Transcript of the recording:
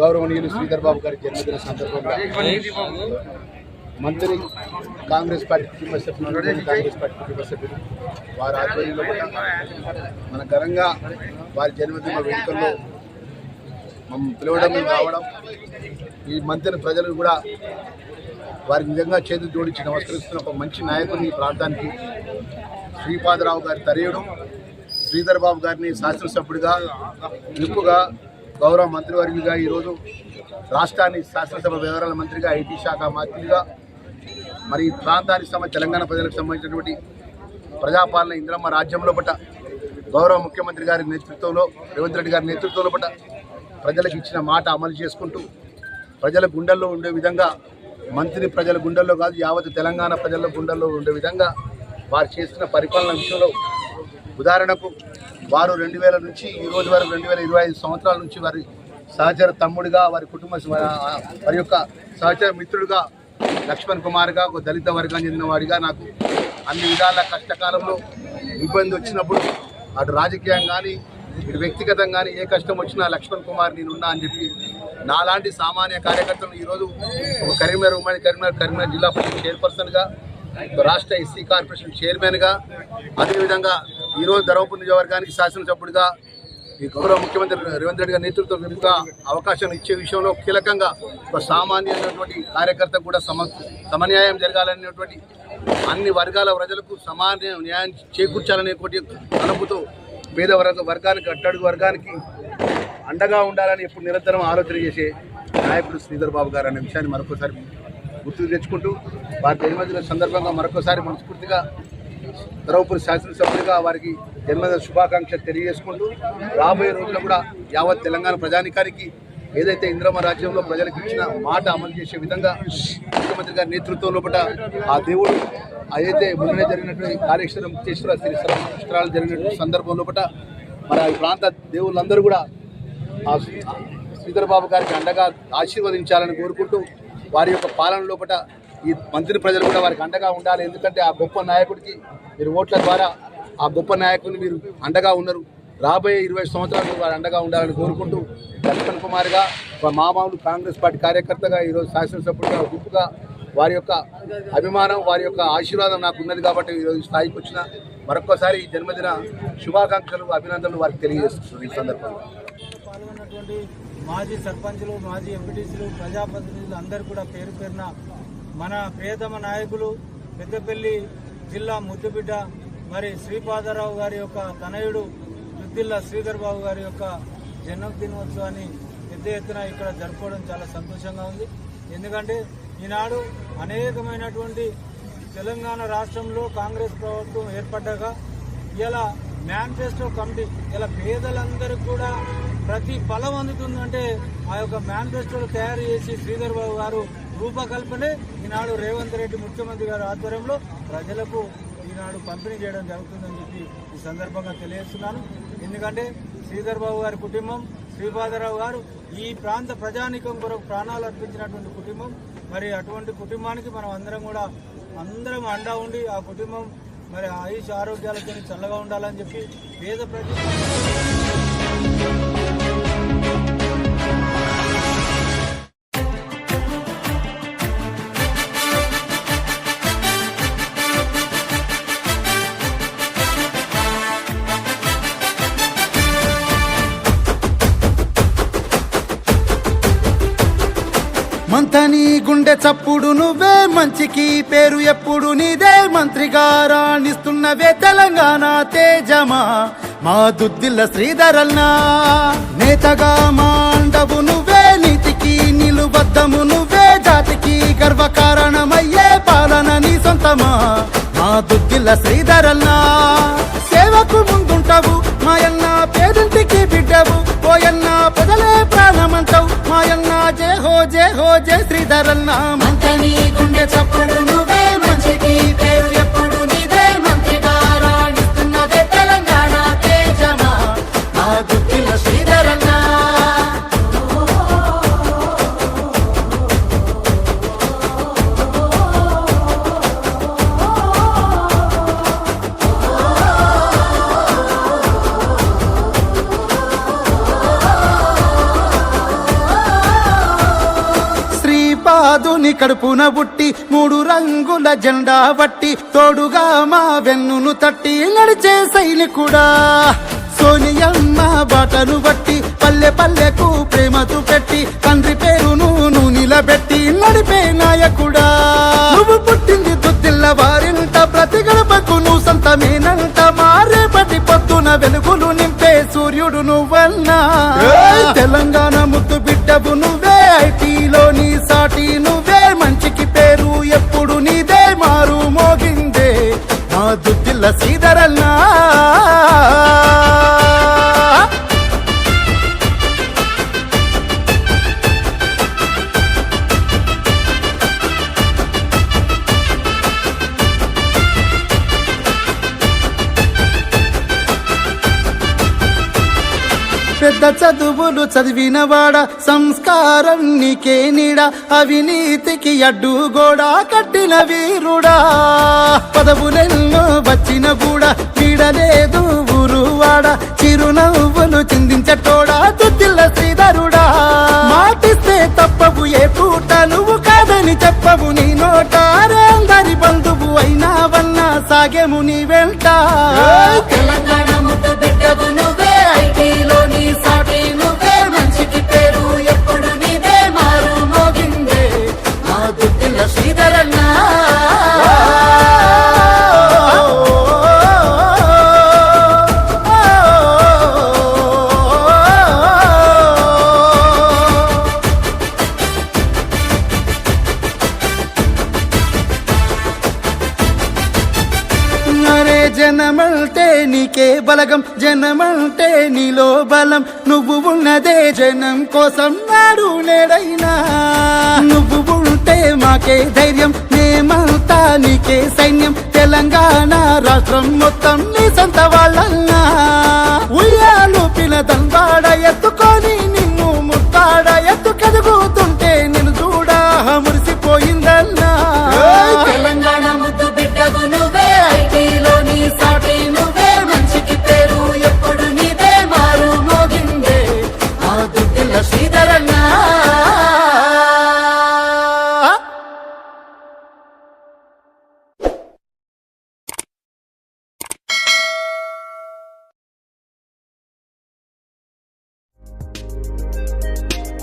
గౌరవనీయులు శ్రీధర్ బాబు గారి జన్మదిన సందర్భంగా మంత్రి కాంగ్రెస్ పార్టీ కుటుంబ సభ్యులు కాంగ్రెస్ పార్టీ కుటుంబ సభ్యులు వారి ఆధ్వర్యంలో కూడా మన ఘనంగా వారి జన్మదిన వేడుకల్లో మమ్మల్ని పిలవడం రావడం ఈ మంత్రి ప్రజలు కూడా వారికి నిజంగా చేతులు జోడించి నమస్కరిస్తున్న ఒక మంచి నాయకుని ఈ ప్రాంతానికి శ్రీపాదరావు గారి తరేయుడు శ్రీధర్ బాబు గారిని శాసనసభ్యుడిగా నిప్పుగా గౌరవ మంత్రివర్యులుగా ఈరోజు రాష్ట్రాన్ని శాసనసభ వ్యవహారాల మంత్రిగా ఐటీ శాఖ మంత్రిగా మరి ప్రాంతానికి సంబంధించి తెలంగాణ ప్రజలకు సంబంధించినటువంటి ప్రజాపాలన ఇంద్రమ్మ రాజ్యంలో పట్ట గౌరవ ముఖ్యమంత్రి గారి నేతృత్వంలో రేవంత్ రెడ్డి గారి నేతృత్వంలో పట్ట ప్రజలకు ఇచ్చిన మాట అమలు చేసుకుంటూ ప్రజల గుండెల్లో ఉండే విధంగా మంత్రి ప్రజల గుండెల్లో కాదు యావత్ తెలంగాణ ప్రజల గుండెల్లో ఉండే విధంగా వారు చేస్తున్న పరిపాలన విషయంలో ఉదాహరణకు వారు రెండు వేల నుంచి ఈ రోజు వరకు రెండు వేల ఇరవై ఐదు సంవత్సరాల నుంచి వారి సహచర తమ్ముడిగా వారి కుటుంబ వారి యొక్క సహచర మిత్రుడిగా లక్ష్మణ్ కుమార్గా ఒక దళిత వర్గానికి చెందిన వాడిగా నాకు అన్ని విధాల కష్టకాలంలో ఇబ్బంది వచ్చినప్పుడు అటు రాజకీయం కానీ ఇటు వ్యక్తిగతం కానీ ఏ కష్టం వచ్చినా లక్ష్మణ్ కుమార్ నేనున్నా అని చెప్పి నాలాంటి సామాన్య కార్యకర్తలు ఈరోజు ఒక కరీంనగర్ ఉమ్మడి కరీంనగర్ కరీంనగర్ జిల్లా పరిషత్ చైర్పర్సన్గా రాష్ట్ర ఎస్సీ కార్పొరేషన్ చైర్మన్గా అదేవిధంగా ఈరోజు ధర్మపురి నియోజకవర్గానికి శాసనసభ్యుడిగా ఈ గౌరవ ముఖ్యమంత్రి రేవంత్ రెడ్డి గారి నేతృత్వం వెనుక అవకాశం ఇచ్చే విషయంలో కీలకంగా ఒక సామాన్యమైనటువంటి కార్యకర్త కూడా సమ సమన్యాయం జరగాలనేటువంటి అన్ని వర్గాల ప్రజలకు సమాన న్యాయం చేకూర్చాలనేటువంటి తలపుతో పేద వర్గ వర్గానికి అట్టడుగు వర్గానికి అండగా ఉండాలని ఎప్పుడు నిరంతరం ఆలోచన చేసే నాయకుడు శ్రీధర్ బాబు గారు అనే విషయాన్ని మరొకసారి గుర్తుకు తెచ్చుకుంటూ వారి జన్మదిన సందర్భంగా మరొకసారి మనస్ఫూర్తిగా ద్రౌపది శాసనసభ్యులుగా వారికి జన్మదిన శుభాకాంక్షలు తెలియజేసుకుంటూ రాబోయే రోజుల్లో కూడా యావత్ తెలంగాణ ప్రజానికానికి ఏదైతే ఇంద్రమ రాజ్యంలో ప్రజలకు ఇచ్చిన మాట అమలు చేసే విధంగా ముఖ్యమంత్రి గారి నేతృత్వం లోపల ఆ దేవుడు ఏదైతే మొన్ననే జరిగినటువంటి కాళేశ్వరం ముక్తేశ్వర శ్రీ పుష్కరాలు జరిగినటువంటి సందర్భం లోపల మన ఈ ప్రాంత దేవుళ్ళందరూ కూడా ఆ శ్రీధర్ బాబు గారికి అండగా ఆశీర్వదించాలని కోరుకుంటూ వారి యొక్క పాలన లోపల ఈ మంత్రి ప్రజలు కూడా వారికి అండగా ఉండాలి. ఎందుకంటే ఆ గొప్ప నాయకుడికి మీరు ఓట్ల ద్వారా ఆ గొప్ప నాయకుడిని మీరు అండగా ఉన్నారు. రాబోయే ఇరవై సంవత్సరాలు వారు అండగా ఉండాలని కోరుకుంటూ లక్ష్మణ్ కుమార్గా ఒక మామూలు కాంగ్రెస్ పార్టీ కార్యకర్తగా ఈరోజు శాసనసభ్యుడిగా గుంపుగా వారి యొక్క అభిమానం వారి యొక్క ఆశీర్వాదం నాకు ఉన్నది కాబట్టి ఈరోజు స్థాయికి వచ్చిన మరొకసారి ఈ జన్మదిన శుభాకాంక్షలు అభినందనలు వారికి తెలియజేస్తున్నారు ఈ సందర్భంగా. మాజీ సర్పంచులు మాజీ ఎంపీటీసీలు ప్రజాప్రతినిధులు అందరూ కూడా పేరు పేరున మన ప్రియతమ నాయకులు పెద్దపల్లి జిల్లా ముద్దుబిడ్డ మరి శ్రీపాదరావు గారి యొక్క తనయుడు ముద్దిల్లా శ్రీధర్ బాబు గారి యొక్క జన్మదినోత్సవాన్ని పెద్ద ఎత్తున ఇక్కడ జరుపుకోవడం చాలా సంతోషంగా ఉంది. ఎందుకంటే ఈనాడు అనేకమైనటువంటి తెలంగాణ రాష్ట్రంలో కాంగ్రెస్ ప్రభుత్వం ఏర్పడ్డాక ఇలా మేనిఫెస్టో కమిటీ ఇలా పేదలందరికీ కూడా ప్రతి ఫలం అందుతుందంటే ఆ యొక్క మేనిఫెస్టోలు తయారు చేసి శ్రీధర్ బాబు గారు రూపకల్పనే ఈనాడు రేవంత్ రెడ్డి ముఖ్యమంత్రి గారి ఆధ్వర్యంలో ప్రజలకు ఈనాడు పంపిణీ చేయడం జరుగుతుందని చెప్పి ఈ సందర్భంగా తెలియజేస్తున్నాను. ఎందుకంటే శ్రీధర్ బాబు గారి కుటుంబం శ్రీపాదరావు గారు ఈ ప్రాంత ప్రజానికం కొరకు ప్రాణాలు అర్పించినటువంటి కుటుంబం. మరి అటువంటి కుటుంబానికి మనం అందరం కూడా అందరం అండా ఉండి ఆ కుటుంబం మరి ఆయుష్ ఆరోగ్యాలతో చల్లగా ఉండాలని చెప్పి పేద ప్రజలు మంతని గుండె చప్పుడు నువ్వే మంచికి పేరు ఎప్పుడు నీదే మంత్రిగా రాణిస్తున్నవే తెలంగాణ తేజమా. మా దుద్దిల్ల శ్రీధరల్నా. నేతగా మాండవు నువ్వే నీతికి నిలుబద్దము నువ్వే జాతికి గర్వకారణమయ్యే పాలన నీ సొంతమా. మా దుద్దిల్ల శ్రీధరన్నా జయ హో నీ కడుపున బుట్టి మూడు రంగుల జెండా బట్టి తోడుగా మా వెన్నును తట్టి నడిచే సైనికుడా. సోనియమ్మ బాటను బట్టి పల్లె పల్లెకు ప్రేమతో పెట్టి తండ్రి పేరును నువ్వు నిలబెట్టి నడిపే నాయకుడా. నువ్వు పుట్టింది దుద్దిల్ల వారింట ప్రతి గడపకు నువ్వు సంతమేనంట మారేపటి పొద్దున వెలుగులు నింపే సూర్యుడు నువ్వన్నా. తెలంగాణ ముద్దు బిడ్డవు నీ నువ్వే మంచికి పేరు. ఎప్పుడు నీదే మారు మోగిందే. మా దుద్దిల్ల సీదరల్నా పెద్ద చదువులు చదివినవాడ సంస్కారం నీకే నీడ అవినీతికి అడ్డుగోడా కట్టిన వీరుడా. పదవులెన్నో వచ్చిన కూడా వీడలేదు ఊరువాడ చిరునవ్వులు చిందించటోడా తుద్దిల్ల శ్రీధరుడా. మాటిస్తే తప్పవు ఏ పూట నువ్వు కాదని చెప్పవు నీ నోట. అరే అందరి బంధువు అయినావన్నా నీ వెంట. తెలంగాణ ముద్దు బిడ్డవు నీకే బలగం. జనమంటే నీలో బలం. నువ్వు ఉన్నదే జనం కోసం నాడు నేడైనా. నువ్వు ఉంటే మాకే ధైర్యం. మేమంతా నీకే సైన్యం. తెలంగాణ రాష్ట్రం మొత్తం నీ సొంత వాళ్ళన్నా.